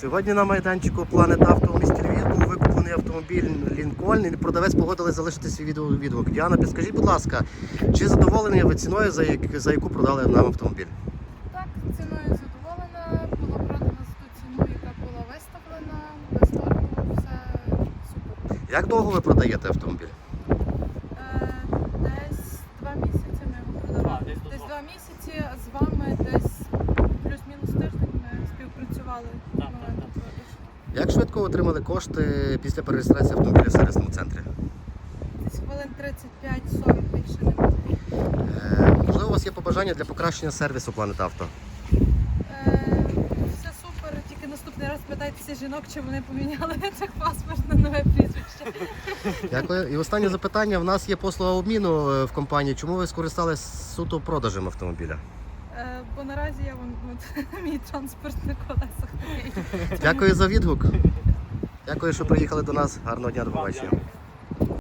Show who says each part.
Speaker 1: Сьогодні на майданчику Планет Авто у місті Львів був викуплений автомобіль Лінкольн і продавець погодили залишити свій відео відгук. Діана, підскажіть, будь ласка, чи задоволені ви ціною, за, як, за яку продали нам автомобіль?
Speaker 2: Так, ціною задоволена, було продано за ту ціну, яка була виставлена, без торгу, все супер.
Speaker 1: Як довго ви продаєте автомобіль?
Speaker 2: Е, десь два місяці ми його продавали.
Speaker 3: Десь
Speaker 2: два місяці з вами десь плюс-мінус тиждень ми співпрацювали
Speaker 3: Так,
Speaker 2: на
Speaker 3: так,
Speaker 2: момент
Speaker 3: так.
Speaker 2: продажу.
Speaker 1: Як швидко отримали кошти після перереєстрації автомобіля в сервісному центрі?
Speaker 2: Десь хвилин 35-40 більше не було.
Speaker 1: Е, можливо, у вас є побажання для покращення сервісу Планет Авто?
Speaker 2: Е, все супер, тільки наступний раз питайтеся жінок, чи вони поміняли паспорт на нове прізвище.
Speaker 1: Дякую. І останнє запитання. В нас є послуга обміну е, в компанії. Чому ви скористались суто продажем автомобіля?
Speaker 2: Е, бо наразі я вам мій транспорт на колесах.
Speaker 1: Дякую за відгук. Дякую, що приїхали до нас. Гарного дня, до побачення.